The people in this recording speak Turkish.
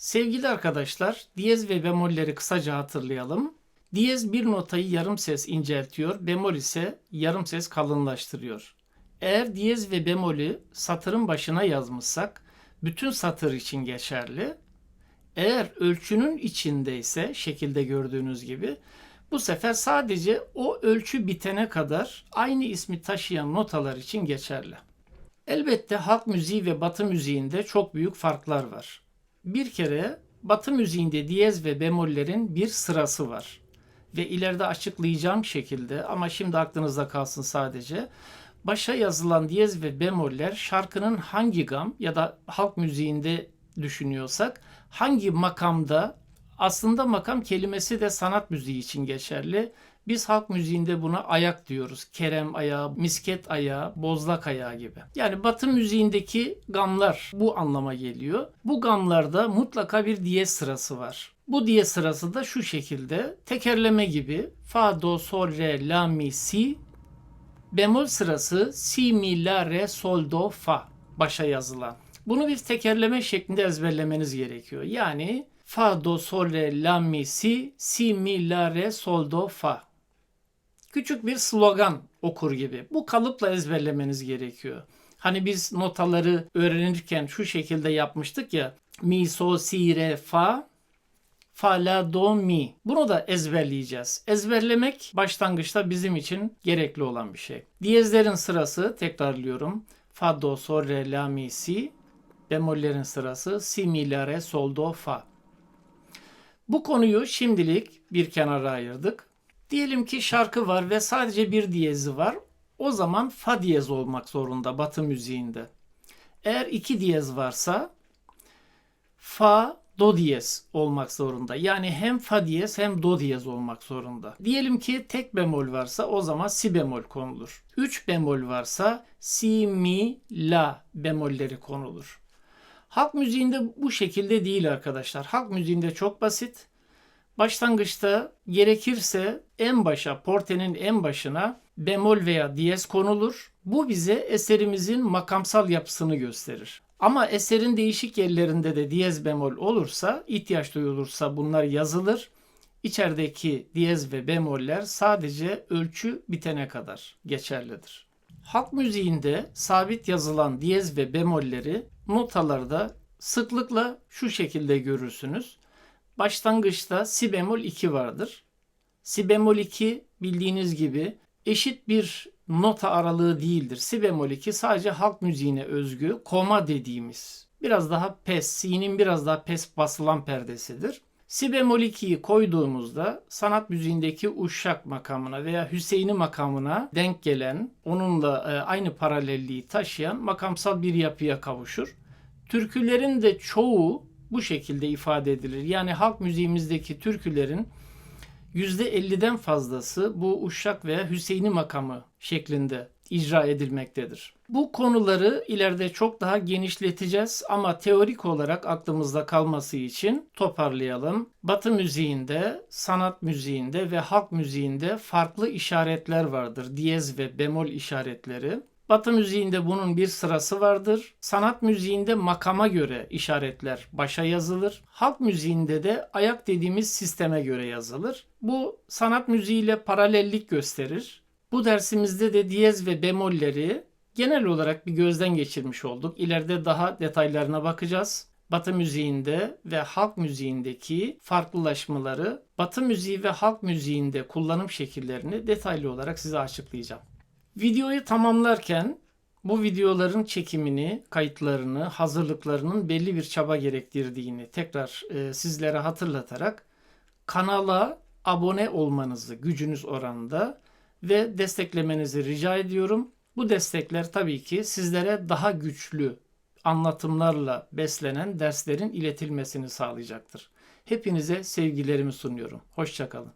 Sevgili arkadaşlar, diyez ve bemolleri kısaca hatırlayalım. Diyez bir notayı yarım ses inceltiyor, bemol ise yarım ses kalınlaştırıyor. Eğer diyez ve bemolü satırın başına yazmışsak bütün satır için geçerli. Eğer ölçünün içindeyse şekilde gördüğünüz gibi bu sefer sadece o ölçü bitene kadar aynı ismi taşıyan notalar için geçerli. Elbette halk müziği ve batı müziğinde çok büyük farklar var. Bir kere batı müziğinde diyez ve bemollerin bir sırası var. Ve ileride açıklayacağım şekilde ama şimdi aklınızda kalsın sadece. Başa yazılan diyez ve bemoller şarkının hangi gam ya da halk müziğinde düşünüyorsak hangi makamda aslında makam kelimesi de sanat müziği için geçerli. Biz halk müziğinde buna ayak diyoruz. Kerem ayağı, misket ayağı, bozlak ayağı gibi. Yani batı müziğindeki gamlar bu anlama geliyor. Bu gamlarda mutlaka bir diyez sırası var. Bu diyez sırası da şu şekilde tekerleme gibi fa, do, sol, re, la, mi, si. Bemol sırası si, mi, la, re, sol, do, fa başa yazılan. Bunu bir tekerleme şeklinde ezberlemeniz gerekiyor. Yani fa, do, sol, re, la, mi, si, si, mi, la, re, sol, do, fa. Küçük bir slogan okur gibi. Bu kalıpla ezberlemeniz gerekiyor. Hani biz notaları öğrenirken şu şekilde yapmıştık ya. Mi, so, si, re, fa, fa, la, do, mi. Bunu da ezberleyeceğiz. Ezberlemek başlangıçta bizim için gerekli olan bir şey. Diyezlerin sırası tekrarlıyorum. Fa, do, sol, re, la, mi, si. Bemollerin sırası si, mi, la, re, sol, do, fa. Bu konuyu şimdilik bir kenara ayırdık. Diyelim ki şarkı var ve sadece bir diyezi var. O zaman fa diyez olmak zorunda batı müziğinde. Eğer iki diyez varsa fa do diyez olmak zorunda. Yani hem fa diyez hem do diyez olmak zorunda. Diyelim ki tek bemol varsa o zaman si bemol konulur. Üç bemol varsa si, mi, la bemolleri konulur. Halk müziğinde bu şekilde değil arkadaşlar. Halk müziğinde çok basit. Başlangıçta gerekirse en başa, portenin en başına bemol veya diyez konulur. Bu bize eserimizin makamsal yapısını gösterir. Ama eserin değişik yerlerinde de diyez bemol olursa, ihtiyaç duyulursa bunlar yazılır. İçerideki diyez ve bemoller sadece ölçü bitene kadar geçerlidir. Halk müziğinde sabit yazılan diyez ve bemolleri notalarda sıklıkla şu şekilde görürsünüz. Başlangıçta si bemol 2 vardır. Si bemol 2 bildiğiniz gibi eşit bir nota aralığı değildir. Si bemol 2 sadece halk müziğine özgü koma dediğimiz biraz daha pes, si'nin biraz daha pes basılan perdesidir. Si bemol 2'yi koyduğumuzda sanat müziğindeki uşak makamına veya Hüseyin'i makamına denk gelen, onunla e, aynı paralelliği taşıyan makamsal bir yapıya kavuşur. Türkülerin de çoğu bu şekilde ifade edilir. Yani halk müziğimizdeki türkülerin %50'den fazlası bu Uşak veya Hüseyin'i makamı şeklinde icra edilmektedir. Bu konuları ileride çok daha genişleteceğiz ama teorik olarak aklımızda kalması için toparlayalım. Batı müziğinde, sanat müziğinde ve halk müziğinde farklı işaretler vardır. Diyez ve bemol işaretleri. Batı müziğinde bunun bir sırası vardır. Sanat müziğinde makama göre işaretler başa yazılır. Halk müziğinde de ayak dediğimiz sisteme göre yazılır. Bu sanat müziğiyle paralellik gösterir. Bu dersimizde de diyez ve bemolleri genel olarak bir gözden geçirmiş olduk. İleride daha detaylarına bakacağız. Batı müziğinde ve halk müziğindeki farklılaşmaları, Batı müziği ve halk müziğinde kullanım şekillerini detaylı olarak size açıklayacağım. Videoyu tamamlarken bu videoların çekimini, kayıtlarını, hazırlıklarının belli bir çaba gerektirdiğini tekrar e, sizlere hatırlatarak kanala abone olmanızı gücünüz oranında ve desteklemenizi rica ediyorum. Bu destekler tabii ki sizlere daha güçlü anlatımlarla beslenen derslerin iletilmesini sağlayacaktır. Hepinize sevgilerimi sunuyorum. Hoşçakalın.